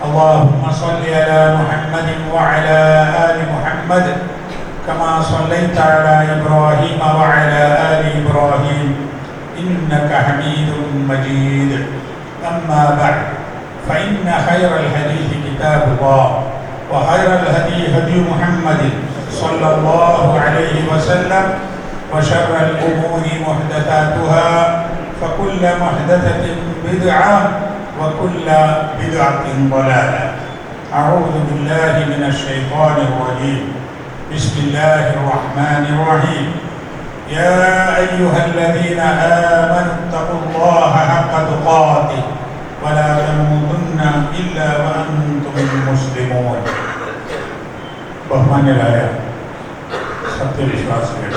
اللهم صل على محمد وعلى آل محمد كما صليت على إبراهيم وعلى آل إبراهيم. إنك حميد مجيد. أما بعد فإن خير الحديث كتاب الله وخير الهدي هدي محمد صلى الله عليه وسلم وشر الأمور محدثاتها فكل محدثة بدعة وكل بدعة ضلالة أعوذ بالله من الشيطان الرجيم بسم الله الرحمن الرحيم يا أيها الذين آمنوا اتقوا الله حق تقاته ولا تموتن إلا وأنتم مسلمون ബഹുമാന്യരായ സത്യവിശ്വാസികൾ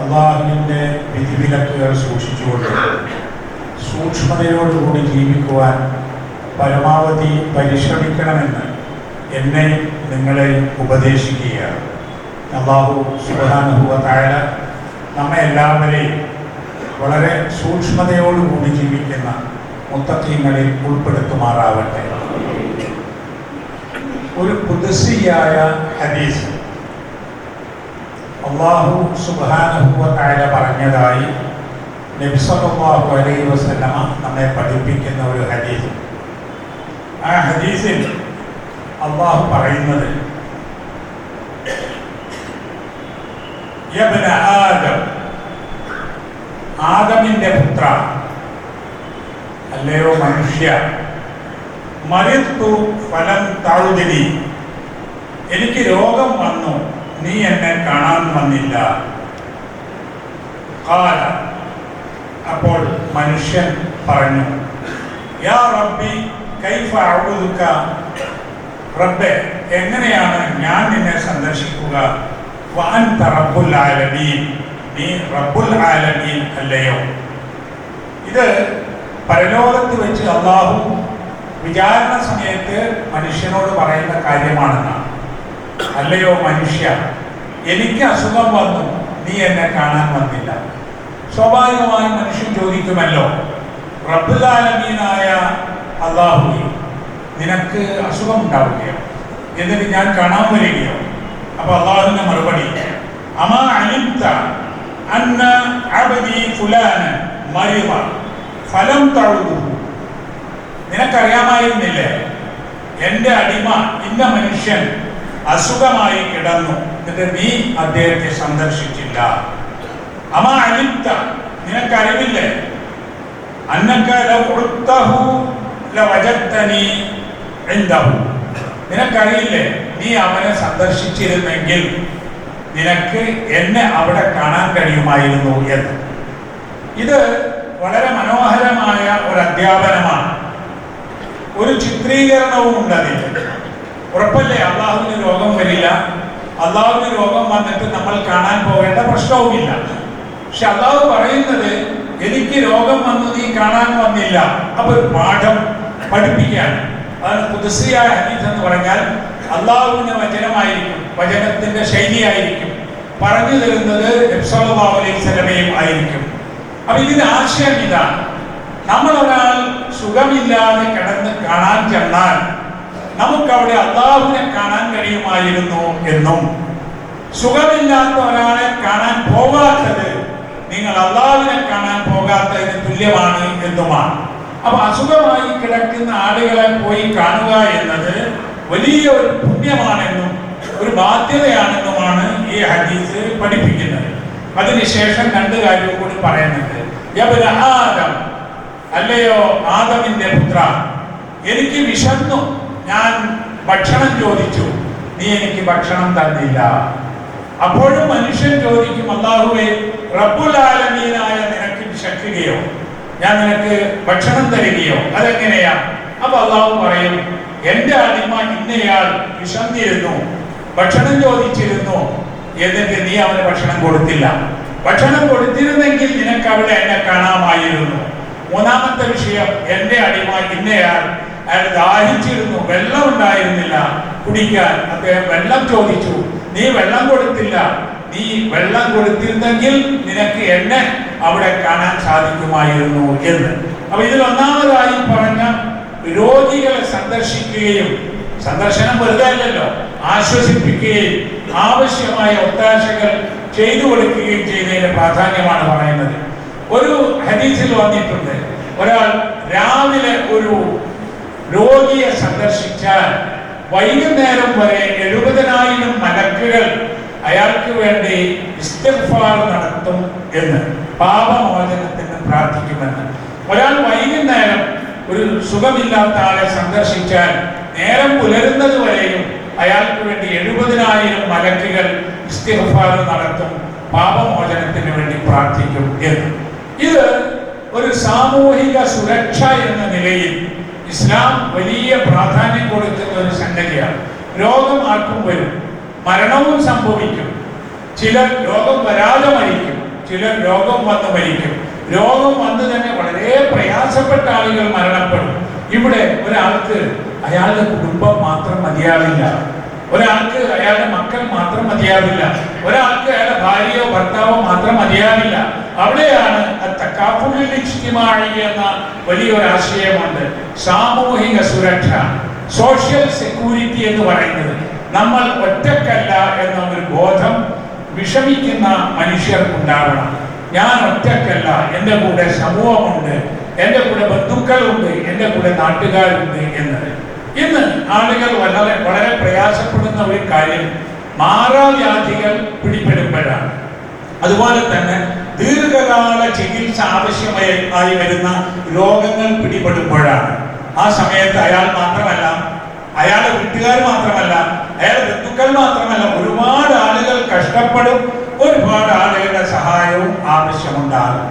അള്ളാഹുവിൻ്റെ വിധിവിലക്കുകൾ സൂക്ഷിച്ചുകൊണ്ട് സൂക്ഷ്മതയോടുകൂടി ജീവിക്കുവാൻ പരമാവധി പരിശ്രമിക്കണമെന്ന് എന്നെ നിങ്ങളെ ഉപദേശിക്കുകയാണ്. അള്ളാഹു സുബാനുഭവ താഴ നമ്മെ എല്ലാവരെയും വളരെ സൂക്ഷ്മതയോടുകൂടി ജീവിക്കുന്ന മുത്തക്കീങ്ങളിൽ ഉൾപ്പെടുത്തുമാറാവട്ടെ. ഒരു പുതുസിയായ ഹദീസ്. അള്ളാഹു സുബാനുഭവ താഴ പറഞ്ഞതായി നബിസല്ലാഹു അലൈഹി വസല്ലമ നമ്മെ പഠിപ്പിക്കുന്ന ഒരു ഹദീസ്. ആ ഹദീസിൽ അള്ളാഹു പറയുന്നത് ആദം ആദമിന്റെ പുത്ര അല്ലയോ മനുഷ്യ മരിത്തു ഫലം തഴുതിനി എനിക്ക് രോഗം വന്നു നീ എന്നെ കാണാൻ വന്നില്ല. കാല അപ്പോൾ മനുഷ്യൻ പറഞ്ഞു യാ റബ്ബി കൈഫ അഴുതുക്ക റബ്ബെ എങ്ങനെയാണ് ഞാൻ നിന്നെ സന്ദർശിക്കുക? വാൻ റബ്ബുൽ ആലമീൻ. നീ റബ്ബുൽ ആലമീൻ അല്ലയോ? ഇത് പരലോകത്ത് വെച്ച് അള്ളാഹു വിചാരണ സമയത്ത് മനുഷ്യനോട് പറയുന്ന കാര്യമാണെന്നാണ്. അല്ലയോ മനുഷ്യ എനിക്ക് അസുഖം വന്നു നീ എന്നെ കാണാൻ വന്നില്ല. സ്വാഭാവികമായും മനുഷ്യൻ ചോദിക്കുമല്ലോ റബ്ബുലാലമീനായ അള്ളാഹു നിനക്ക് അസുഖം ഉണ്ടാവുകയോ? എന്നിട്ട് ഞാൻ കാണാൻ വരികയോ? അപ്പൊ അള്ളാഹുവിന്റെ മറുപടി അമാ അലിപ്ത അന്ന അബദി ഫുലാന മരിവ ഫലം തഴുതു നിനക്കറിയാമായിരുന്നില്ലേ എന്റെ അടിമ ഇന്ന മനുഷ്യൻ അസുഖമായി കിടന്നു എന്നിട്ട് നീ അദ്ദേഹത്തെ സന്ദർശിച്ചില്ല. അമ അലിപ്ത നിനക്കറിവില്ലേ? അന്നക്ക ഇൻദഹു. നിനക്കറിയില്ലേ? നീ അവനെ സന്ദർശിച്ചിരുന്നെങ്കിൽ നിനക്ക് എന്നെ അവിടെ കാണാൻ കഴിയുമായിരുന്നു എന്ന്. ഇത് വളരെ മനോഹരമായ ഒരു അധ്യാപനമാണ്. ഒരു ചിത്രീകരണവും ഉണ്ട് അതിൽ ഉറപ്പല്ലേ? അള്ളാഹുവിന് രോഗം വരില്ല. അള്ളാഹുവിന് രോഗം വന്നിട്ട് നമ്മൾ കാണാൻ പോകേണ്ട പ്രശ്നവുമില്ല. പക്ഷെ അള്ളാഹു പറയുന്നത് എനിക്ക് രോഗം വന്നു നീ കാണാൻ വന്നില്ല. അപ്പൊ ഒരു പാഠം പഠിപ്പിക്കാൻ അതാണ് പുതുസിയായ ഹദീസ് എന്ന് പറഞ്ഞാൽ അള്ളാഹുവിന്റെ വചനമായിരിക്കും വചനത്തിന്റെ ശൈലിയായിരിക്കും. പറഞ്ഞു തരുന്നത് നബ്സല്ലാഹു അലൈഹി ആയിരിക്കും. അപ്പൊ ഇതിന്റെ ആശയം ഇതാണ് നമ്മൾ ഒരാൾ സുഖമില്ലാതെ കിടന്ന് കാണാൻ ചെന്നാൽ നമുക്ക് അവിടെ അള്ളാഹുവിനെ കാണാൻ കഴിയുമായിരുന്നു എന്നും. സുഖമില്ലാത്ത ഒരാളെ കാണാൻ പോകാത്തത് നിങ്ങൾ അള്ളാഹുവിനെ കാണാൻ പോകാത്തതിന് തുല്യമാണ് എന്നുമാണ്. അപ്പൊ അസുഖമായി കിടക്കുന്ന ആളുകളെ പോയി കാണുക എന്നത് വലിയ ഒരു പുണ്യമാണെന്നും ഒരു ബാധ്യതയാണെന്നുമാണ് ഈ ഹദീസ് പഠിപ്പിക്കുന്നത്. അതിനുശേഷം രണ്ട് കാര്യവും കൂടി പറയുന്നുണ്ട്. ആദം അല്ലയോ ആദമിന്റെ പുത്ര എനിക്ക് വിശന്നു. ഞാൻ ഭക്ഷണം ചോദിച്ചു. നീ എനിക്ക് ഭക്ഷണം തന്നില്ല. അപ്പോഴും മനുഷ്യൻ ചോദിക്കും അള്ളാഹുവെ റബ്ബുൽ ആലമീനായ നിനക്ക് വിശക്കുകയോ ഞാൻ നിനക്ക് ഭക്ഷണം തരികയോ? അതെങ്ങനെയാ? അപ്പൊ അള്ളാഹു പറയും എന്റെ അടിമ ഇന്നയാൾ വിശന്നിരുന്നു ഭക്ഷണം ചോദിച്ചിരുന്നു എന്നിട്ട് നീ അവന് ഭക്ഷണം കൊടുത്തില്ല. ഭക്ഷണം കൊടുത്തിരുന്നെങ്കിൽ നിനക്ക് അവിടെ എന്നെ കാണാമായിരുന്നു. മൂന്നാമത്തെ വിഷയം എന്റെ അടിമ ഇന്നയാൾ അയാൾ ദാഹിച്ചിരുന്നു വെള്ളം ഉണ്ടായിരുന്നില്ല. കുടിക്കാൻ അദ്ദേഹം വെള്ളം ചോദിച്ചു. നീ വെള്ളം കൊടുത്തില്ല. നീ വെള്ളം കൊടുത്തിരുന്നെങ്കിൽ നിനക്ക് എന്നെ അവിടെ കാണാൻ സാധിക്കുമായിരുന്നു എന്ന്. അപ്പൊ ഇതിൽ ഒന്നാമതായി പറഞ്ഞ രോഗികളെ സന്ദർശിക്കുകയും സന്ദർശനം വെറുതെ അല്ലല്ലോ ആശ്വസിപ്പിക്കുകയും ആവശ്യമായ ഒത്താശകൾ ചെയ്തു കൊടുക്കുകയും ചെയ്തതിന്റെ പ്രാധാന്യമാണ് പറയുന്നത്. ഒരു ഹദീസിൽ വന്നിട്ടുണ്ട് ഒരാൾ രാവിലെ ഒരു രോഗിയെ സന്ദർശിച്ചാൽ വൈകുന്നേരം വരെ എഴുപതിനായിരം മലക്കുകൾ അയാൾക്ക് വേണ്ടി ഇസ്തിഗ്ഫാർ നടത്തും എന്ന് പാപമോചനത്തിന് പ്രാർത്ഥിക്കുമെന്ന്. ഒരാൾ വൈകുന്നേരം ഒരു സുഖമില്ലാത്ത ആളെ സന്ദർശിച്ചാൽ നേരം പുലരുന്നത് വരെയും അയാൾക്ക് വേണ്ടി എഴുപതിനായിരം മലക്കുകൾ ഇസ്തിഗ്ഫാർ നടത്തും പാപമോചനത്തിന് വേണ്ടി പ്രാർത്ഥിക്കും എന്ന്. ഇത് ഒരു സാമൂഹിക സുരക്ഷ എന്ന നിലയിൽ ഇസ്ലാം വലിയ പ്രാധാന്യം കൊടുക്കുന്ന ഒരു സംഗതിയാണ്. രോഗം ആർക്കും വരും. മരണവും സംഭവിക്കും. ചിലർ രോഗം വരാതെ മരിക്കും. ചിലർ രോഗം വന്ന് മരിക്കും. രോഗം വന്ന് തന്നെ വളരെ പ്രയാസപ്പെട്ട ആളുകൾ മരണപ്പെടും. ഇവിടെ ഒരാൾക്ക് അയാളുടെ കുടുംബം മാത്രം മതിയാവില്ല. ഒരാൾക്ക് അയാളുടെ മക്കൾ മാത്രം മതിയാവില്ല. ഒരാൾക്ക് അയാളുടെ ഭാര്യയോ ഭർത്താവോ മാത്രം മതിയാവില്ല. അവിടെയാണ് എന്ന വലിയൊരു ആശയമുണ്ട്. സാമൂഹിക സുരക്ഷ സോഷ്യൽ സെക്യൂരിറ്റി എന്ന് പറയുന്നത്. നമ്മൾ ഒറ്റക്കല്ല എന്ന ഒരു ബോധം വിഷമിക്കുന്ന മനുഷ്യർക്കുണ്ടാവണം ഞാൻ ഒറ്റക്കല്ല. എന്റെ കൂടെ സമൂഹമുണ്ട്. എന്റെ കൂടെ ബന്ധുക്കളുണ്ട്. എന്റെ കൂടെ നാട്ടുകാരുണ്ട് എന്നത് ഇന്ന് ആളുകൾ വളരെ വളരെ പ്രയാസപ്പെടുന്ന ഒരു കാര്യം മാറാവ്യാധികൾ പിടിപെടുമ്പോഴാണ്. അതുപോലെ തന്നെ ദീർഘകാല ചികിത്സ ആവശ്യമായി ആയി വരുന്ന രോഗങ്ങൾ പിടിപെടുമ്പോഴാണ്. ആ സമയത്ത് അയാൾ മാത്രമല്ല അയാളുടെ വീട്ടുകാർ മാത്രമല്ല ബന്ധുക്കൾ മാത്രമല്ല ഒരുപാട് ആളുകൾ കഷ്ടപ്പെടും ഒരുപാട് ആളുകളുടെ സഹായവും ആവശ്യമുണ്ടാകും.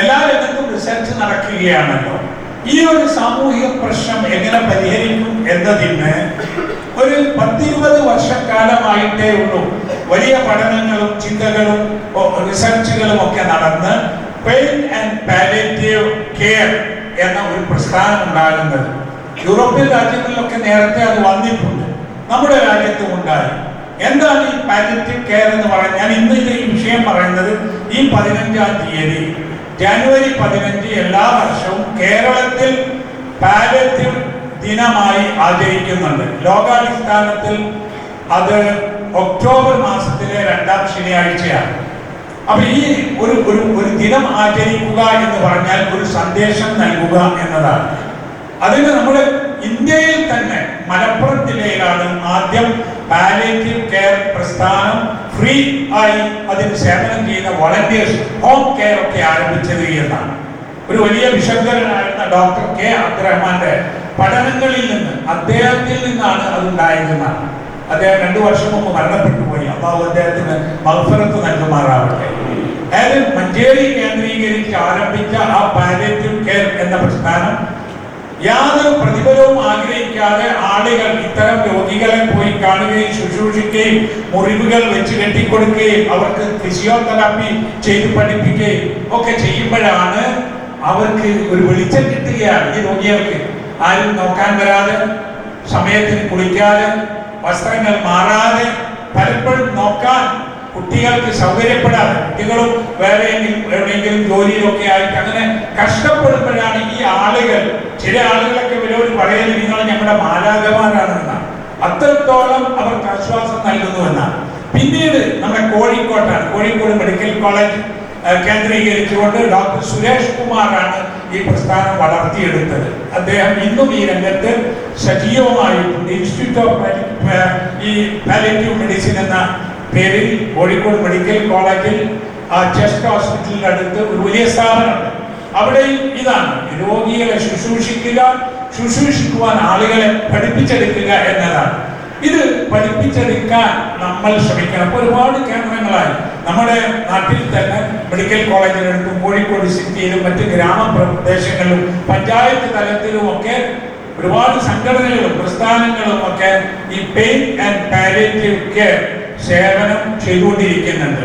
എല്ലാ രംഗത്തും റിസർച്ച് നടക്കുകയാണല്ലോ. ഈ ഒരു സാമൂഹിക പ്രശ്നം എങ്ങനെ പരിഹരിക്കും എന്നതിന് ഒരു പത്തിരുപത് വർഷക്കാലമായിട്ടേ ഉള്ളൂ. വലിയ പഠനങ്ങളും ചിന്തകളും റിസർച്ചുകളും ഒക്കെ നടന്ന് പെയിൻ ആൻഡ് പാലേറ്റീവ് കെയർ എന്ന ഒരു പ്രസ്ഥാനം ഉണ്ടാകുന്നത്. യൂറോപ്യൻ രാജ്യങ്ങളിലൊക്കെ നേരത്തെ അത് വന്നിട്ടുണ്ട്. നമ്മുടെ രാജ്യത്തും ഉണ്ടായി. എന്താണ് ഈ പാലിറ്റീവ് കെയർ എന്ന് പറയുന്നത് ഞാൻ ഇന്ന് ഈ വിഷയം പറയുന്നത് ഈ പതിനഞ്ചാം തീയതി ജനുവരി പതിനഞ്ച് എല്ലാ വർഷവും കേരളത്തിൽ പാലറ്റീവ് ദിനമായി ആചരിക്കുന്നുണ്ട്. ലോകാടിസ്ഥാനത്തിൽ അത് ഒക്ടോബർ മാസത്തിലെ രണ്ടാം ശനിയാഴ്ചയാണ്. അപ്പൊ ഈ ഒരു ഒരു ഒരു ദിനം ആചരിക്കുക എന്ന് പറഞ്ഞാൽ ഒരു സന്ദേശം നൽകുക എന്നതാണ്. അതിന് നമ്മുടെ ഇന്ത്യയിൽ തന്നെ മലപ്പുറം ജില്ലയിലാണ് ആദ്യം പാലേറ്റീവ് കെയർ പ്രസ്ഥാനം. ഫ്രീ ആയി അതിന് സേവനം ചെയ്യുന്ന വളണ്ടിയേഴ്സ് ഹോം കെയർ ഒക്കെ ആരംഭിച്ചത് എന്നാണ്. ഒരു വലിയ വിശുദ്ധനായിരുന്ന ഡോക്ടർ കെ അബ്ദുറഹ്മാന്റെ പഠനങ്ങളിൽ നിന്ന് അദ്ദേഹത്തിൽ നിന്നാണ് അതുണ്ടായതെന്നാണ് അദ്ദേഹം രണ്ടു വർഷം മുമ്പ് മരണപ്പെട്ടു പോയി. അള്ളാഹു അദ്ദേഹത്തിന് മത്സരത്ത് നൽകുമാറാവട്ടെ. അതായത് മഞ്ചേരി കേന്ദ്രീകരിച്ച് ആരംഭിച്ച ആ പാലേറ്റീവ് കെയർ എന്ന പ്രസ്ഥാനം യാതൊരു പ്രതിഫലവും ആഗ്രഹിക്കാതെ ആളുകൾ ഇത്തരം രോഗികളെ പോയി കാണുകയും ശുശ്രൂഷിക്കുകയും മുറിവുകൾ വെച്ച് കെട്ടിക്കൊടുക്കുകയും അവർക്ക് ഫിസിയോതെറാപ്പി ചെയ്ത് പഠിപ്പിക്കുകയും ഒക്കെ ചെയ്യുമ്പോഴാണ് അവർക്ക് ഒരു വെളിച്ചം കിട്ടുകയാണ് ഈ രോഗികൾക്ക്. ആരും നോക്കാൻ വരാതെ സമയത്തിന് കുളിക്കാതെ വസ്ത്രങ്ങൾ മാറാതെ പലപ്പോഴും നോക്കാൻ കുട്ടികൾക്ക് സൗകര്യപ്പെടാതെ കുട്ടികളും വേറെ എവിടെയെങ്കിലും ജോലിയിലൊക്കെ ആയിട്ട് അങ്ങനെ കഷ്ടപ്പെടുമ്പോഴാണ് ഈ ആളുകൾ ചില ആളുകളൊക്കെ ഇവരോട് പറയുന്നത് നിങ്ങൾ ഞങ്ങളുടെ മാലാകമാരാണെന്നാണ് അത്രത്തോളം അവർക്ക് ആശ്വാസം നൽകുന്നുവെന്നാണ് പിന്നീട് നമ്മുടെ കോഴിക്കോട്ടാണ്. കോഴിക്കോട് മെഡിക്കൽ കോളേജ് കേന്ദ്രീകരിച്ചുകൊണ്ട് ഡോക്ടർ സുരേഷ് കുമാറാണ് ഈ പ്രസ്ഥാനം വളർത്തിയെടുത്തത്. അദ്ദേഹം ഇന്നും ഈ രംഗത്ത് സജീവമായിട്ടുണ്ട്. ഇൻസ്റ്റിറ്റ്യൂട്ട് ഓഫ് ഈ പാലിറ്റീവ് മെഡിസിൻ എന്ന പേരിൽ കോഴിക്കോട് മെഡിക്കൽ കോളേജിൽ ആ ചെസ്റ്റ് ഹോസ്പിറ്റലിന്റെ അടുത്ത് ഒരു വലിയ സ്ഥാപനമുണ്ട്. അവിടെയും ഇതാണ്. രോഗികളെ ശുശ്രൂഷിക്കുക ശുശ്രൂഷിക്കുവാൻ ആളുകളെ പഠിപ്പിച്ചെടുക്കുക എന്നതാണ്. ഇത് പഠിപ്പിച്ചെടുക്കാൻ നമ്മൾ ശ്രമിക്കണം. അപ്പൊ ഒരുപാട് കേന്ദ്രങ്ങളായി. നമ്മുടെ നാട്ടിൽ തന്നെ മെഡിക്കൽ കോളേജിലെടുത്തും കോഴിക്കോട് സിറ്റിയിലും മറ്റ് ഗ്രാമപ്രദേശങ്ങളിലും പഞ്ചായത്ത് തലത്തിലും ഒക്കെ ഒരുപാട് സംഘടനകളും പ്രസ്ഥാനങ്ങളും ഒക്കെ ഈ പെയിൻ ആൻഡ് പാലേറ്റീവ് കെയർ സേവനം ചെയ്തുകൊണ്ടിരിക്കുന്നുണ്ട്.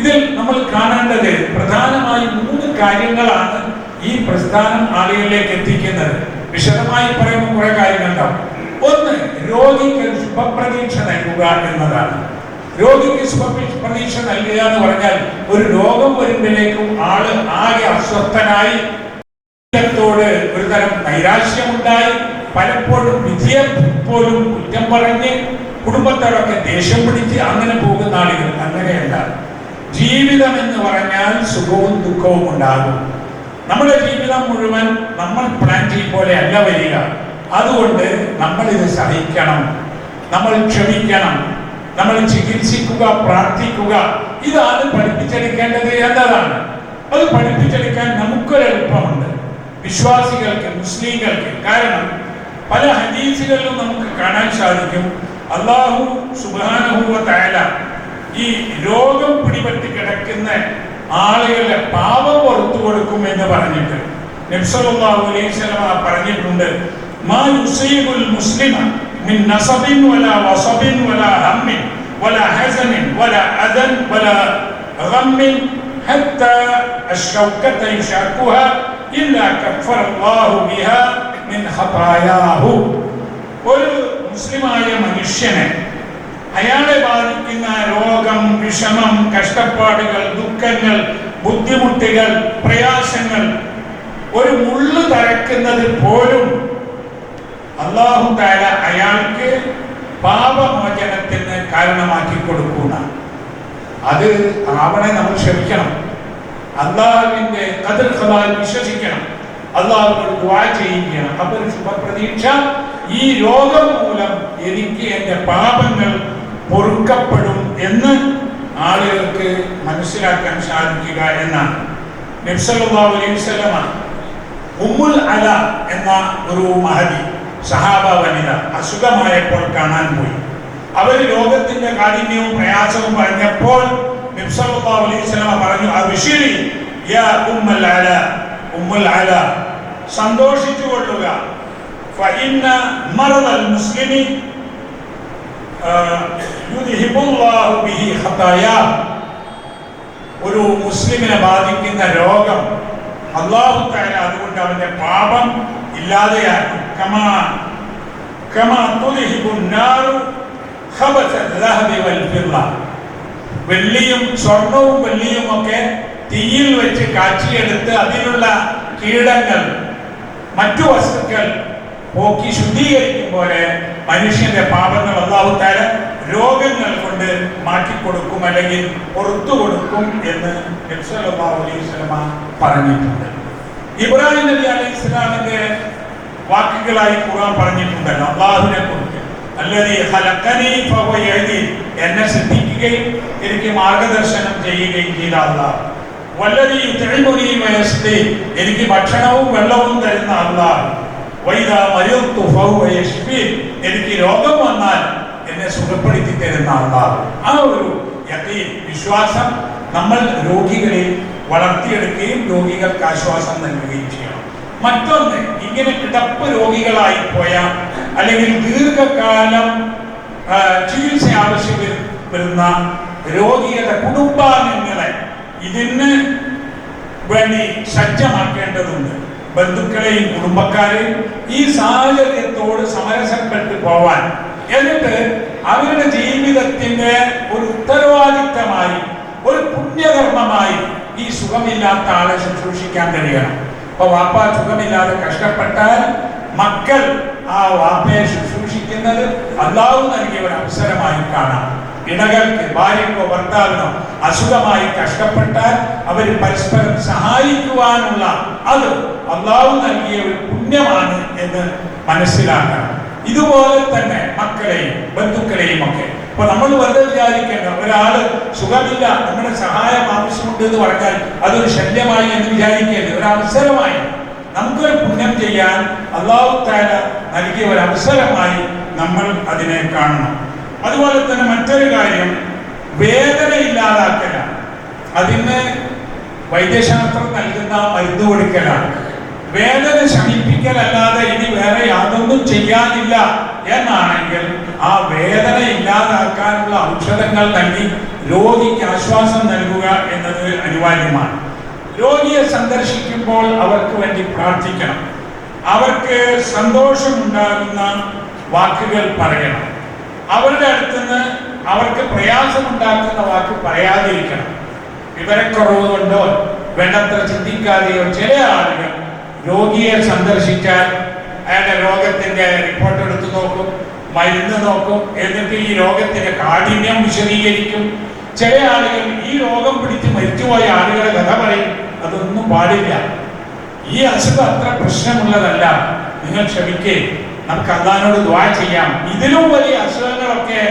ഇതിൽ നമ്മൾ കാണേണ്ടത് പ്രധാനമായി മൂന്ന് കാര്യങ്ങളാണ് ഈ പ്രസ്ഥാനം ആളുകളിലേക്ക് എത്തിക്കുന്നത്. വിശദമായി പറയുമ്പോൾ കുറെ കാര്യങ്ങളുണ്ടാവും. ഒന്ന് രോഗിക്ക് ശുഭപ്രതീക്ഷ നൽകുക എന്നതാണ്. രോഗിക്ക് ശുഭപ്രതീക്ഷ നൽകുക എന്ന് പറഞ്ഞാൽ ഒരു രോഗം വരുമ്പോഴേക്കും ആൾ ആകെ അസ്വസ്ഥനായി ോട് ഒരു തരം നൈരാശ്യമുണ്ടായി. പലപ്പോഴും വിജയം പോലും കുറ്റം പറഞ്ഞ് കുടുംബത്തോടൊക്കെ ദേഷ്യം പിടിച്ച് അങ്ങനെ പോകുന്ന ആളുകൾ അങ്ങനെയല്ല. ജീവിതം എന്ന് പറഞ്ഞാൽ സുഖവും ദുഃഖവും ഉണ്ടാകും. നമ്മുടെ ജീവിതം മുഴുവൻ നമ്മൾ പ്ലാൻ ചെയ്യും പോലെ അല്ല വരിക. അതുകൊണ്ട് നമ്മൾ ഇത് സഹിക്കണം. നമ്മൾ ക്ഷമിക്കണം. നമ്മൾ ചികിത്സിക്കുക പ്രാർത്ഥിക്കുക. ഇതാണ് പഠിപ്പിച്ചെടുക്കേണ്ടത് എന്നതാണ്. അത് പഠിപ്പിച്ചെടുക്കാൻ നമുക്കൊരു എളുപ്പമുണ്ട് വിശ്വാസികൾക്ക് മുസ്ലിങ്ങൾക്ക് കാരണം പല ഹദീസുകളിലും നമുക്ക് കാണാൻ സാധിക്കും. അള്ളാഹു സുബാനുഭവ തായാല ഈ രോഗം പിടിപെട്ട് കിടക്കുന്ന ആളുകളുടെ പാപം പുറത്തു കൊടുക്കും എന്ന് പറഞ്ഞിട്ട് നബ്സല്ലാഹു അലൈഹി സ്വലമ പറഞ്ഞിട്ടുണ്ട് മാ യുസീബുൽ മുസ്ലിമ മിൻ നസബിൻ വലാ വസബിൻ വലാ ഹമ്മിൻ വലാ ഹസനിൻ വലാ അദൻ വലാ ഗമ്മിൻ حتى الشوكة يشاكها إلا كفر الله بها من خطاياه ഒരു മുസ്ലിമായ മനുഷ്യനെ അയാളെ ബാധിക്കുന്ന രോഗം വിഷമം കഷ്ടപ്പാടുകൾ ദുഃഖങ്ങൾ ബുദ്ധിമുട്ടുകൾ പ്രയാസങ്ങൾ ഒരു മുള്ളു തറക്കുന്നത് പോലും അള്ളാഹു താര അയാൾക്ക് പാപമോചനത്തിന് കാരണമാക്കി കൊടുക്കുന്ന അത് അവനെ നമ്മൾ ക്ഷമിക്കണം. അള്ളാഹുവിന്റെ കതിർ വിശ്വസിക്കണം. അള്ളാഹുവിനോട് ദുആ ചെയ്യുകയാണ്. അപ്പൊ ശുഭപ്രതീക്ഷ ഈ രോഗം മൂലം എനിക്ക് എന്റെ പാപങ്ങൾ പൊറുക്കപ്പെടും എന്ന് ആളുകൾക്ക് മനസ്സിലാക്കാൻ സാധിക്കുക എന്നാണ്. വസല്ലമ ഉമ്മുൽ അല എന്ന ഒരു മഹതി സഹാബ വനിത അസുഖമായപ്പോൾ കാണാൻ പോയി. അവർ രോഗത്തിന്റെ കാഠിന്യവും പ്രയാസവും പറഞ്ഞപ്പോൾ നബ്സല്ലാഹു അലൈഹി വസല്ലമ പറഞ്ഞു അബിഷിരി യാ ഉമ്മുൽ അല ഉമ്മുൽ അല സന്തോഷിച്ചു فإن مرض المسلم يذهب الله به خطاياه ഒരു മുസ്ലിമിനെ ബാധിക്കുന്ന രോഗം അള്ളാഹു താല അതുകൊണ്ട് അവന്റെ പാപം ഇല്ലാതെയാക്കും കമാ കമാ തുലിഹിബു നാറു ഖബസ الذهب والفضة വെള്ളിയും സ്വർണവും വെള്ളിയും ഒക്കെ തീയിൽ വെച്ച് കാച്ചിയെടുത്ത് അതിലുള്ള കീടങ്ങൾ മറ്റു വസ്തുക്കൾ പോക്കി ശുദ്ധീകരിക്കും മനുഷ്യന്റെ പാപങ്ങൾ അള്ളാഹുത്താര രോഗങ്ങൾ കൊണ്ട് മാറ്റിക്കൊടുക്കും അല്ലെങ്കിൽ പുറത്തു കൊടുക്കും എന്ന് പറഞ്ഞിട്ടുണ്ട്. ഇബ്രാഹിം നബി അലൈഹി ഇസ്ലാമിന്റെ വാക്കുകളായി ഖുർആൻ പറഞ്ഞിട്ടുണ്ടല്ലോ അള്ളാഹുവിനെ കുറിച്ച്. അല്ലതി എന്നെ ശ്രദ്ധിക്കുകയും എനിക്ക് മാർഗദർശനം ചെയ്യുകയും ചെയ്ത അള്ളാഹ്. വല്ലതി എനിക്ക് ഭക്ഷണവും വെള്ളവും തരുന്ന അള്ളാഹ്. എനിക്ക് രോഗം വന്നാൽ എന്നെ സുഖപ്പെടുത്തി തരുന്ന അള്ളാഹ് ആ ഒരു വിശ്വാസം നമ്മൾ രോഗികളിൽ വളർത്തിയെടുക്കുകയും രോഗികൾക്ക് ആശ്വാസം നൽകുകയും ചെയ്യണം. മറ്റൊന്ന് ഇങ്ങനെ കിടപ്പ് രോഗികളായി പോയ അല്ലെങ്കിൽ ദീർഘകാലം ചികിത്സ ആവശ്യം വരുന്ന രോഗിയുടെ കുടുംബാംഗങ്ങളെ ഇതിന് വേണ്ടി സജ്ജമാക്കേണ്ടതുണ്ട്. ബന്ധുക്കളെയും കുടുംബക്കാരെയും ഈ സാഹചര്യത്തോട് സമരസപ്പെട്ട് പോവാൻ. എന്നിട്ട് അവരുടെ ജീവിതത്തിന്റെ ഒരു ഉത്തരവാദിത്തമായി ഒരു പുണ്യകർമ്മമായി ഈ സുഖമില്ലാത്ത ആളെ ശുശ്രൂഷിക്കാൻ കഴിയണം. അപ്പൊ വാപ്പ സുഖമില്ലാതെ കഷ്ടപ്പെട്ടാൽ മക്കൾ ആ വാപ്പയെ ശുശ്രൂഷിക്കുന്നത് അല്ലാതെ നൽകിയ ഒരു അവസരമായി കാണാം. ഇണകൾക്ക് ഭാര്യക്കോ ഭർത്താവിനോ അസുഖമായി കഷ്ടപ്പെട്ടാൽ അവർ പരസ്പരം സഹായിക്കുവാനുള്ള അത് അള്ളാഹു നൽകിയ ഒരു പുണ്യമാണ് എന്ന് മനസ്സിലാക്കണം. ഇതുപോലെ തന്നെ മക്കളെയും ബന്ധുക്കളെയും ഒക്കെ. ഇപ്പൊ നമ്മൾ വെറുതെ വിചാരിക്കേണ്ട ഒരാൾ സുഖമില്ല നമ്മുടെ സഹായം ആവശ്യമുണ്ട് എന്ന് പറഞ്ഞാൽ അതൊരു ശല്യമായി എന്ന് വിചാരിക്കരുത് ഒരു അവസരമായി. നമുക്കൊരു പുണ്യം ചെയ്യാൻ അള്ളാഹു താര നൽകിയ ഒരു അവസരമായി നമ്മൾ അതിനെ കാണണം. അതുപോലെ തന്നെ മറ്റൊരു കാര്യം വേദന ഇല്ലാതാക്കലാണ് അതിന് വൈദ്യശാസ്ത്രം നൽകുന്ന മരുന്ന് കൊടുക്കലാണ്. വേദന ശമിപ്പിക്കലല്ലാതെ ഇനി വേറെ യാതൊന്നും ചെയ്യാനില്ല എന്നാണെങ്കിൽ ആ വേദന ഇല്ലാതാക്കാനുള്ള ഔഷധങ്ങൾ നൽകി രോഗിക്ക് ആശ്വാസം നൽകുക എന്നത് അനിവാര്യമാണ്. രോഗിയെ സന്ദർശിക്കുമ്പോൾ അവർക്ക് വേണ്ടി പ്രാർത്ഥിക്കണം. അവർക്ക് സന്തോഷമുണ്ടാകുന്ന വാക്കുകൾ പറയണം. അവരുടെ അടുത്തുനിന്ന് അവർക്ക് പ്രയാസമുണ്ടാക്കുന്ന വാക്ക് പറയാതിരിക്കണം. വിവരക്കുറവ് കൊണ്ടോ വേണ്ടത്ര ചിന്തിക്കാതെയോ ചില ആളുകൾ രോഗിയെ സന്ദർശിച്ചാൽ അയാളുടെ രോഗത്തിന്റെ റിപ്പോർട്ട് എടുത്ത് നോക്കും മരുന്ന് നോക്കും എന്നിട്ട് ഈ രോഗത്തിന്റെ കാഠിന്യം വിശദീകരിക്കും. ചില ആളുകൾ ഈ രോഗം പിടിച്ച് മരിച്ചുപോയ ആളുകളെ കഥ പറയും അതൊന്നും പാടില്ല. ഈ അസുഖം അത്ര പ്രശ്നമുള്ളതല്ല. നിങ്ങൾ ക്ഷമിക്കേ. നമുക്ക് അള്ളഹാനോട് ദ്വാ ചെയ്യാം. ഇതിലും വലിയ അസുഖങ്ങളൊക്കെ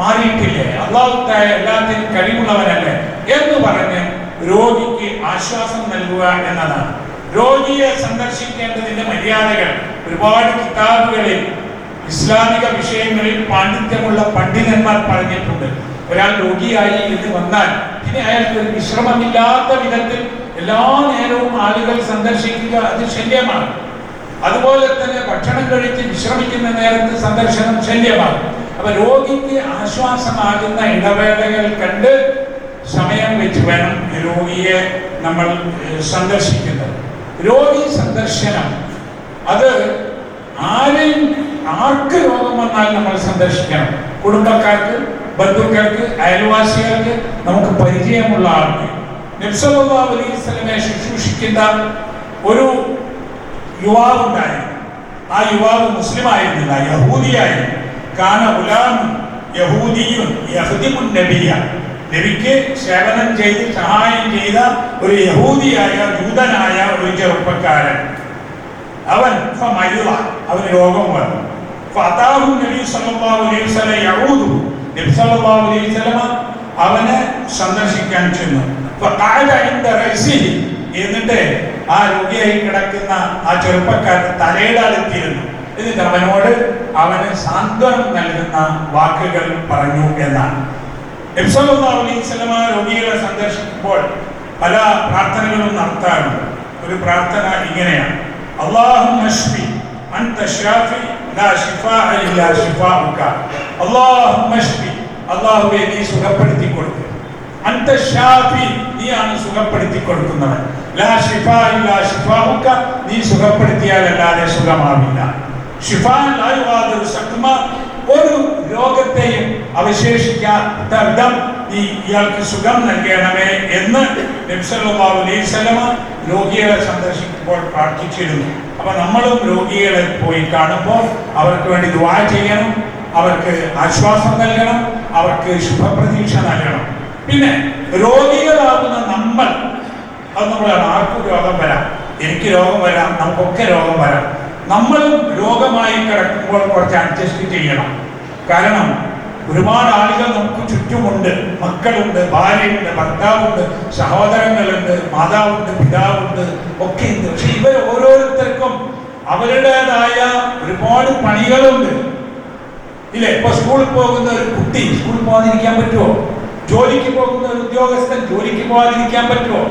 മാറിയിട്ടില്ലേ? അള്ളാഹുത്തായ എല്ലാത്തിനും കഴിവുള്ളവനല്ലേ? എന്ന് പറഞ്ഞ് രോഗിക്ക് ആശ്വാസം നൽകുക എന്നതാണ്. രോഗിയെ സന്ദർശിക്കേണ്ടതിന്റെ മര്യാദകൾ. ഒരുപാട് കിതാബുകളിൽ ഇസ്ലാമിക വിഷയങ്ങളിൽ പാണ്ഡിത്യമുള്ള പണ്ഡിതന്മാർ പറഞ്ഞിട്ടുണ്ട്. ഒരാൾ രോഗിയായി എന്ന് വന്നാൽ പിന്നെ അയാൾക്ക് ഒരു വിശ്രമമില്ലാത്ത വിധത്തിൽ എല്ലാ നേരവും ആളുകൾ സന്ദർശിക്കുക അത് ശല്യമാണ്. അതുപോലെ തന്നെ ഭക്ഷണം കഴിച്ച് വിശ്രമിക്കുന്ന നേരത്ത് സന്ദർശനം ശല്യമാണ്. അപ്പൊ രോഗിക്ക് ആശ്വാസമാകുന്ന ഇടവേളകൾ കണ്ട് സമയം വെച്ച് വേണം രോഗിയെ നമ്മൾ സന്ദർശിക്കുന്നത്. രോഗി സന്ദർശനം. അത് ആരെയും ആർക്ക് രോഗം വന്നാൽ നമ്മൾ സന്ദർശിക്കണം. കുടുംബക്കാർക്ക് ബന്ധുക്കൾക്ക് അയൽവാസികൾക്ക് നമുക്ക് പരിചയമുള്ള ആൾക്ക്. നബ്സല്ലാ അലൈഹിസ്ലമെ ശുശ്രൂഷിക്കുന്ന ഒരു യുവാവുണ്ടായിരുന്നു. ആ യുവാവ് മുസ്ലിം ആയിരുന്നില്ല യഹൂദിയായിരുന്നു. കാന ഉലാമുൻ യഹൂദിയും നബിയ. നബിക്ക് സേവനം ചെയ്ത് സഹായം ചെയ്ത ഒരു യഹൂദിയായ ദൂതനായ ഒരു ചെറുപ്പക്കാരൻ. അവൻ അവന് രോഗം വന്നു. അവനെ സന്ദർശിക്കാൻ ചെന്നു. എന്നിട്ട് ആ രോഗിയായി കിടക്കുന്ന ആ ചെറുപ്പക്കാരൻ തലയുടെ അടുത്തിരുന്നു എന്നിട്ട് അവനോട് അവന് സാന്ത്വനം നൽകുന്ന വാക്കുകൾ പറഞ്ഞു എന്നാണ് നബി സല്ലല്ലാഹു അലൈഹി വസല്ലം രോഗികളെ സന്ദർശിക്കുമ്പോൾ പല പ്രാർത്ഥനകളും നടത്താറുണ്ട് ഒരു പ്രാർത്ഥന ഇങ്ങനെയാണ് اللهم اشفي انت الشافي لا شفاء الا شفاؤك اللهم اشفي അള്ളാഹുവെ നീ സുഖപ്പെടുത്തി കൊടുക്കുക അന്ത ഷാഫി നീയാണ് സുഖപ്പെടുത്തി കൊടുക്കുന്നവൻ ലാ ഷിഫാ ഇല്ലാ ഷിഫാവുക്ക നീ സുഖപ്പെടുത്തിയാലല്ലാതെ സുഖമാവില്ല. ഷിഫാ ലാ യുഗാദിറു സഖ്മ ഒരു രോഗത്തെയും അവശേഷിക്കാത്ത വിധം നീ ഇയാൾക്ക് സുഖം നൽകണമേ എന്ന് നബി അലൈഹി വസല്ലമ രോഗികളെ സന്ദർശിക്കുമ്പോൾ പ്രാർത്ഥിച്ചിരുന്നു. അപ്പൊ നമ്മളും രോഗികളെ പോയി കാണുമ്പോൾ അവർക്ക് വേണ്ടി ദുആ ചെയ്യണം അവർക്ക് ആശ്വാസം നൽകണം അവർക്ക് ശുഭപ്രതീക്ഷ നൽകണം. പിന്നെ രോഗികളാകുന്ന നമ്മൾ അത് നമ്മളാണ്. ആർക്കും രോഗം വരാം. എനിക്ക് രോഗം വരാം. നമുക്കൊക്കെ രോഗം വരാം. നമ്മൾ രോഗമായി കിടക്കുമ്പോൾ കുറച്ച് അഡ്ജസ്റ്റ് ചെയ്യണം. കാരണം ഒരുപാട് ആളുകൾ നമുക്ക് ചുറ്റുമുണ്ട്. മക്കളുണ്ട് ഭാര്യയുണ്ട് ഭർത്താവുണ്ട് സഹോദരങ്ങളുണ്ട് മാതാവുണ്ട് പിതാവുണ്ട് ഒക്കെ ഉണ്ട് പക്ഷെ ഇവർ ഓരോരുത്തർക്കും അവരുടേതായ ഒരുപാട് പണികളുണ്ട്. ഇല്ലേ? ഇപ്പൊ സ്കൂളിൽ പോകുന്ന ഒരു കുട്ടി സ്കൂളിൽ പോകാതിരിക്കാൻ പറ്റുമോ ജോലിക്ക് പോകുന്ന ഒരു ഉദ്യോഗസ്ഥൻ ജോലിക്ക് പോകാതിരിക്കാൻ പറ്റുമോ?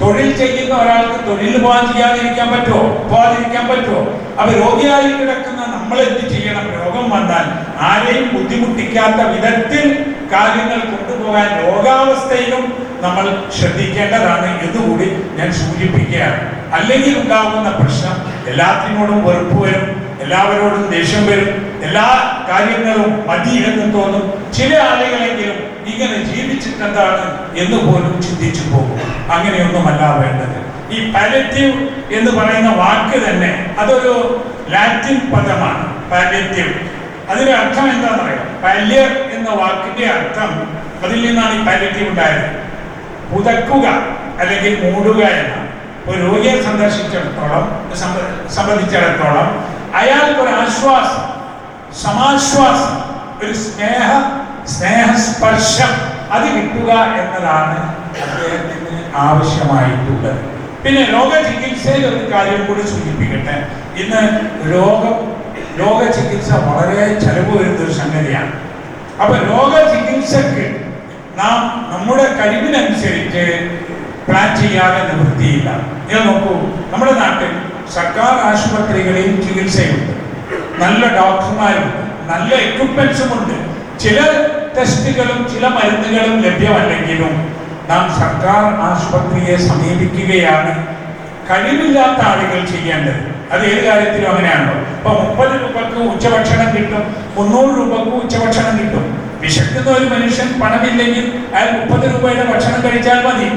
തൊഴിൽ ചെയ്യുന്ന ഒരാൾക്ക് തൊഴിൽ പോകാൻ ചെയ്യാതിരിക്കാൻ പറ്റുമോ? പോകാതിരിക്കാൻ പറ്റുമോ? അപ്പൊ രോഗിയായി കിടക്കുന്ന നമ്മൾ എന്ത് ചെയ്യണം? രോഗം വന്നാൽ ആരെയും ബുദ്ധിമുട്ടിക്കാത്ത വിധത്തിൽ കാര്യങ്ങൾ കൊണ്ടുപോകാൻ രോഗാവസ്ഥയിലും നമ്മൾ ശ്രദ്ധിക്കേണ്ടതാണ് എന്നുകൂടി ഞാൻ സൂചിപ്പിക്കുകയാണ്. അല്ലെങ്കിൽ ഉണ്ടാകുന്ന പ്രശ്നം എല്ലാത്തിനോടും വെറുപ്പ് വരും എല്ലാവരോടും ദേഷ്യം വരും എല്ലാ കാര്യങ്ങളും മതി എന്ന് തോന്നും. ചില ആളുകളെങ്കിലും ഇങ്ങനെ ജീവിച്ചിട്ടെന്താണ് എന്ന് പോലും ചിന്തിച്ചു പോകും. അങ്ങനെയൊന്നുമല്ല വേണ്ടത്. ഈ പാലറ്റീവ് എന്ന് പറയുന്ന വാക്ക് തന്നെ അതൊരു ലാറ്റിൻ പദമാണ്. പാലറ്റീവ് അതിന്റെ അർത്ഥം എന്താണെന്ന് അറിയാം പാല്യർ എന്ന വാക്കിന്റെ അർത്ഥം അതിൽ നിന്നാണ് ഈ പാലറ്റീവ് ഉണ്ടായത്. പുതക്കുക അല്ലെങ്കിൽ മൂടുക എന്ന. ഒരു രോഗിയെ സന്ദർശിച്ചിടത്തോളം സംബ- സംബന്ധിച്ചിടത്തോളം അയാൾക്ക് ഒരു ആശ്വാസം സമാശ്വാസം ഒരു സ്നേഹ സ്നേഹസ്പർശം അത് കിട്ടുക എന്നതാണ് അദ്ദേഹത്തിന് ആവശ്യമായിട്ടുള്ളത്. പിന്നെ രോഗ ചികിത്സയിൽ ഒരു കാര്യം കൂടി സൂചിപ്പിക്കട്ടെ. ഇന്ന് രോഗം രോഗ ചികിത്സ വളരെ ചെലവ് വരുന്ന ഒരു സംഗതിയാണ്. അപ്പൊ രോഗ ചികിത്സക്ക് നാം നമ്മുടെ കഴിവിനനുസരിച്ച് പ്ലാൻ ചെയ്യാതെ നിവൃത്തിയില്ല. ഞാൻ നോക്കൂ നമ്മുടെ നാട്ടിൽ സർക്കാർ ആശുപത്രികളിൽ ചികിത്സയുണ്ട്. നല്ല ഡോക്ടർമാരുണ്ട് നല്ല എക്യുപ്മെന്റ്സും ഉണ്ട്. ചില ടെസ്റ്റുകളും ചില മരുന്നുകളും ലഭ്യമല്ലെങ്കിലും നാം സർക്കാർ ആശുപത്രിയെ സമീപിക്കുകയാണ്. കഴിവില്ലാത്ത ആളുകൾ ചെയ്യേണ്ടത്. അത് ഏത് കാര്യത്തിലും അങ്ങനെയാണല്ലോ. ഇപ്പൊ മുപ്പത് രൂപക്ക് ഉച്ചഭക്ഷണം കിട്ടും മുന്നൂറ് രൂപക്ക് ഉച്ചഭക്ഷണം കിട്ടും. വിശക്കുന്ന ഒരു മനുഷ്യൻ പണമില്ലെങ്കിൽ അയാൾ മുപ്പത് രൂപയുടെ ഭക്ഷണം കഴിച്ചാൽ മതി.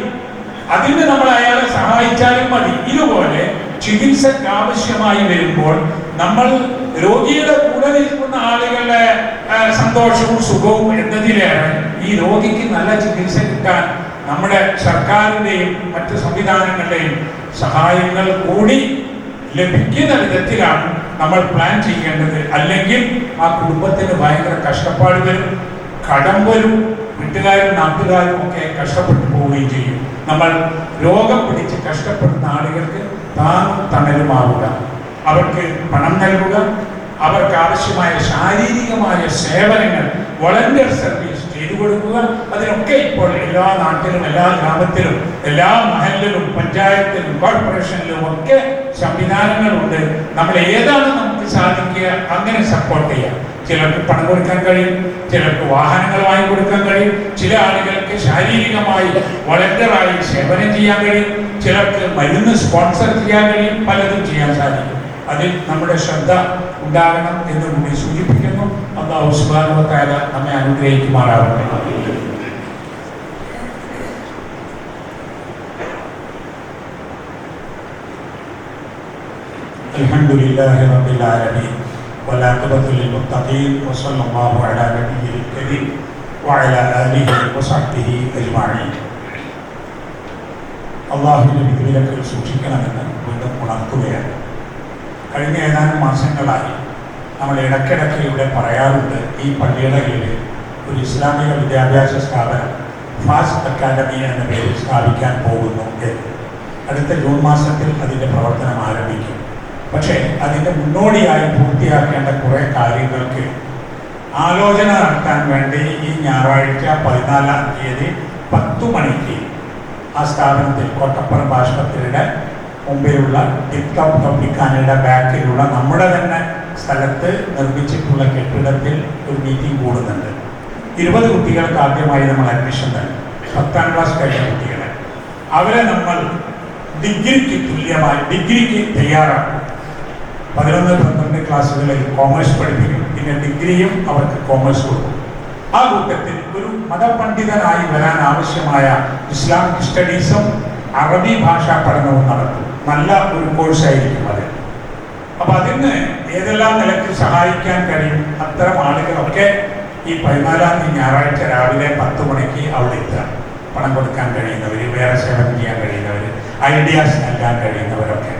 അതിന് നമ്മൾ അയാളെ സഹായിച്ചാലും മതി. ഇതുപോലെ ചികിത്സക്ക് ആവശ്യമായി വരുമ്പോൾ നമ്മൾ രോഗിയുടെ കൂടെ നിൽക്കുന്ന ആളുകളുടെ സന്തോഷവും സുഖവും എന്നതിലേറെ ഈ രോഗിക്ക് നല്ല ചികിത്സ കിട്ടാൻ നമ്മുടെ സർക്കാരിന്റെയും മറ്റ് സംവിധാനങ്ങളുടെയും സഹായങ്ങൾ കൂടി ലഭിക്കുന്ന വിധത്തിലാണ് നമ്മൾ പ്ലാൻ ചെയ്യേണ്ടത്. അല്ലെങ്കിൽ ആ കുടുംബത്തിന് ഭയങ്കര കഷ്ടപ്പാട് വരും കടം വരും വീട്ടുകാരും നാട്ടുകാരും ഒക്കെ കഷ്ടപ്പെട്ടു പോവുകയും ചെയ്യും. നമ്മൾ രോഗം പിടിച്ച് കഷ്ടപ്പെടുന്ന ആളുകൾക്ക് താങ്ങും തണലുമാവുക. അവർക്ക് പണം നൽകുക അവർക്ക് ആവശ്യമായ ശാരീരികമായ സേവനങ്ങൾ വളണ്ടിയർ സർവീസ് ചെയ്തു കൊടുക്കുക. അതിനൊക്കെ ഇപ്പോൾ എല്ലാ നാട്ടിലും എല്ലാ ഗ്രാമത്തിലും എല്ലാ മഹലിലും പഞ്ചായത്തിലും കോർപ്പറേഷനിലും ഒക്കെ സംവിധാനങ്ങളുണ്ട്. നമ്മൾ ഏതാണ് നമുക്ക് സാധിക്കുക അങ്ങനെ സപ്പോർട്ട് ചെയ്യാം. ചിലർക്ക് പണം കൊടുക്കാൻ കഴിയും ചിലർക്ക് വാഹനങ്ങൾ വാങ്ങി കൊടുക്കാൻ കഴിയും ചില ആളുകൾക്ക് ശാരീരികമായി വളണ്ടറായി സേവനം ചെയ്യാൻ കഴിയും ചിലർക്ക് മരുന്ന് സ്പോൺസർ ചെയ്യാൻ കഴിയും പലതും ചെയ്യാൻ സാധിക്കും. അതിൽ നമ്മുടെ ശ്രദ്ധ ഉണ്ടാകണം എന്ന് കൂടി സൂചിപ്പിക്കുന്നു അള്ളാഹു സുബാനുവത്തായ നമ്മെ അനുഗ്രഹിക്കുമാറാവട്ടെ الحمد لله رب العالمين والعاقبة للمتقين وصلى الله على نبيه الكريم وعلى آله وصحبه أجمعين അള്ളാഹുവിൻ്റെ വിധിവിലക്കുകൾ സൂക്ഷിക്കണമെന്ന് വീണ്ടും ഉണർത്തുകയാണ് കഴിഞ്ഞ ഏതാനും മാസങ്ങളായി നമ്മൾ ഇടയ്ക്കിടയ്ക്ക് ഇവിടെ പറയാറുണ്ട് ഈ പള്ളിയുടെ ഒരു ഇസ്ലാമിക വിദ്യാഭ്യാസ സ്ഥാപനം ഫാസ്റ്റ് അക്കാദമി എന്ന പേരിൽ സ്ഥാപിക്കാൻ പോകുന്നു എന്ന്. അടുത്ത ജൂൺ മാസത്തിൽ അതിന്റെ പ്രവർത്തനം ആരംഭിക്കും. പക്ഷേ അതിന്റെ മുന്നോടിയായി പൂർത്തിയാക്കേണ്ട കുറേ കാര്യങ്ങൾക്ക് ആലോചന നടത്താൻ വേണ്ടി ഈ ഞായറാഴ്ച പതിനാലാം തീയതി പത്തു മണിക്ക് ആ സ്ഥാപനത്തിൽ കോട്ടപ്പുറം ആശുപത്രിയുടെ മുമ്പിലുള്ള ടിപ്ടോപ്പ് പബ്ലിക്കാനയുടെ ബാക്കിലുള്ള നമ്മുടെ തന്നെ സ്ഥലത്ത് നിർമ്മിച്ചിട്ടുള്ള കെട്ടിടത്തിൽ ഒരു മീറ്റിംഗ് കൂടുന്നുണ്ട്. ഇരുപത് കുട്ടികൾക്ക് ആദ്യമായി നമ്മൾ അഡ്മിഷൻ തരും. പത്താം ക്ലാസ് കഴിഞ്ഞ കുട്ടികളെ. അവരെ നമ്മൾ ഡിഗ്രിക്ക് തുല്യമായി ഡിഗ്രിക്ക് തയ്യാറാക്കും. പതിനൊന്ന് പന്ത്രണ്ട് ക്ലാസ്സുകളിൽ കോമേഴ്സ് പഠിപ്പിക്കും. പിന്നെ ഡിഗ്രിയും അവർക്ക് കോമേഴ്സ് കൊടുക്കും. ആ കൂട്ടത്തിൽ ഒരു മതപണ്ഡിതനായി വരാൻ ആവശ്യമായ ഇസ്ലാമിക് സ്റ്റഡീസും അറബി ഭാഷാ പഠനവും നടത്തും. നല്ല ഒരു കോഴ്സായിരിക്കും അത്. അപ്പൊ അതിന് ഏതെല്ലാം നിലയ്ക്ക് സഹായിക്കാൻ കഴിയും? അത്തരം ആളുകളൊക്കെ ഈ പതിനാലാം തീയതി ഞായറാഴ്ച രാവിലെ പത്ത് മണിക്ക് അവിടെ എത്തുക. പണം കൊടുക്കാൻ കഴിയുന്നവർ വേറെ സേവനം ചെയ്യാൻ കഴിയുന്നവർ ഐഡിയാസ് നൽകാൻ കഴിയുന്നവരൊക്കെ.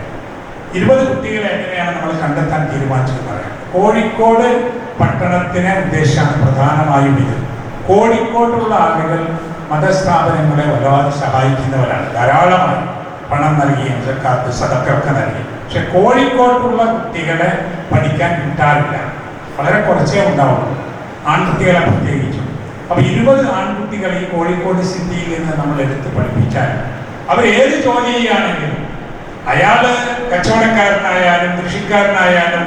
ഇരുപത് കുട്ടികളെ എങ്ങനെയാണ് നമ്മൾ കണ്ടെത്താൻ തീരുമാനിച്ചത് പറയാം. കോഴിക്കോട് പട്ടണത്തിനെ ഉദ്ദേശിച്ചാണ് പ്രധാനമായും ഇത്. കോഴിക്കോട്ടുള്ള ആളുകൾ മതസ്ഥാപനങ്ങളെ വല്ലാതെ സഹായിക്കുന്നവരാണ്. ധാരാളമായി. പണം നൽകിയും സക്കാത്ത് സദക്കൊക്കെ നൽകി. പക്ഷെ കോഴിക്കോട്ടുള്ള കുട്ടികളെ പഠിക്കാൻ കിട്ടാറില്ല വളരെ കുറച്ചേ ഉണ്ടാവുള്ളൂ. ആൺകുട്ടികളെ പ്രത്യേകിച്ചും. അപ്പൊ ഇരുപത് ആൺകുട്ടികൾ ഈ കോഴിക്കോട് സിറ്റിയിൽ നിന്ന് നമ്മൾ എടുത്ത് പഠിപ്പിച്ചാൽ അവർ ഏത് ജോലി ചെയ്യുകയാണെങ്കിലും അയാൾ കച്ചവടക്കാരനായാലും കൃഷിക്കാരനായാലും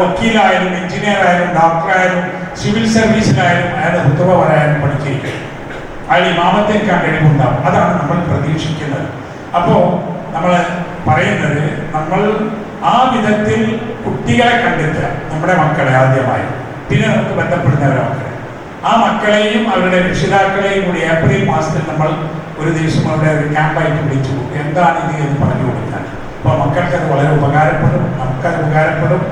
വക്കീലായാലും എഞ്ചിനീയർ ആയാലും ഡോക്ടറായാലും സിവിൽ സർവീസിലായാലും അയാൾ ഹുത്തുവ പറയാനും പഠിച്ചിരിക്കും. അയാൾ ഇമാമത്തേക്കാൻ കഴിവുണ്ടാവും. അതാണ് നമ്മൾ പ്രതീക്ഷിക്കുന്നത്. അപ്പോൾ നമ്മൾ പറയുന്നത് നമ്മൾ ആ വിധത്തിൽ കുട്ടികളെ കണ്ടെത്തുക നമ്മുടെ മക്കളെ ആദ്യമായി. പിന്നെ നമുക്ക് ബന്ധപ്പെടുന്നവരെ മക്കളെ. ആ മക്കളെയും അവരുടെ രക്ഷിതാക്കളെയും കൂടി ഏപ്രിൽ മാസത്തിൽ നമ്മൾ ഒരു ദിവസം അവരുടെ ഒരു ക്യാമ്പായിട്ട് വിളിച്ചു. എന്താണ് ഇത് എന്ന് പറഞ്ഞു കൊടുക്കാൻ അപ്പോൾ മക്കൾക്ക് അത് വളരെ ഉപകാരപ്പെടും നമുക്കത് ഉപകാരപ്പെടും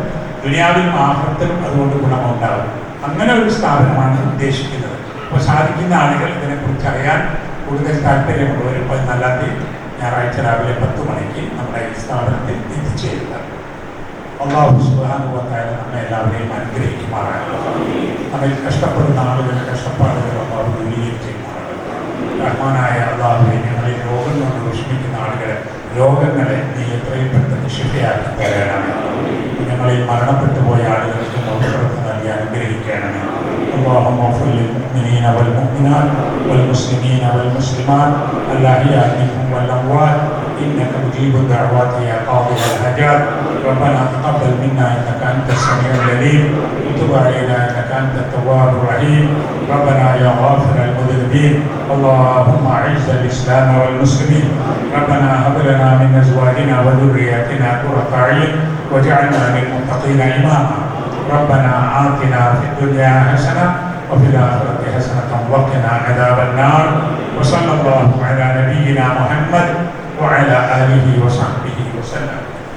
ദുനിയാവിലും ആഹൃത്തിലും അതുകൊണ്ട് ഗുണമുണ്ടാകും. അങ്ങനെ ഒരു സ്ഥാപനമാണ് ഉദ്ദേശിക്കുന്നത്. അപ്പോൾ സാധിക്കുന്ന ആളുകൾ ഇതിനെക്കുറിച്ച് അറിയാൻ കൂടുതൽ താല്പര്യമുള്ളവർ പതിനാലാം തീയതി ഞായറാഴ്ച രാവിലെ പത്ത് മണിക്ക് നമ്മുടെ ഈ സ്ഥാപനത്തിൽ എത്തിച്ചേരുക. അള്ളാഹു സുബാനുവത്തായ നമ്മെ എല്ലാവരെയും അനുഗ്രഹിക്കുമാറാണ് നമ്മിൽ കഷ്ടപ്പെടുന്ന ആളുകളുടെ കഷ്ടപ്പാടുകൾ അള്ളാഹു ദൂരീകരിക്കുമാറാണ് റഹ്മാനായ അള്ളാഹുവെ ഞങ്ങളിൽ രോഗം കൊണ്ട് വിഷമിക്കുന്ന ആളുകളെ രോഗങ്ങളെ നീ എത്രയും പെട്ടെന്ന് ശിഫയാക്കി തരണമേ ഞങ്ങളിൽ മരണപ്പെട്ടു പോയ ആളുകൾക്ക് മോക്ഷത്തെ നൽകി അനുഗ്രഹിക്കണമേ اللهم اغفر للمؤمنين والمؤمنات والمسلمين والمسلمات الأحياء منهم والأموات إنك مجيب الدعوات يا قاضي الحاجات ربنا تقبل منا إنك أنت السميع العليم وتب علينا إنك أنت التواب الرحيم. ربنا يا غافر المذنبين. اللهم أعز الإسلام والمسلمين. ربنا هب لنا من أزواجنا وذرياتنا قرة أعين واجعلنا للمتقين إماما. ربنا آتنا في الدنيا حسنة وفي الآخرة حسنة وقنا عذاب النار. وصلى الله على نبينا محمد وعلى آله وصحبه وسلم.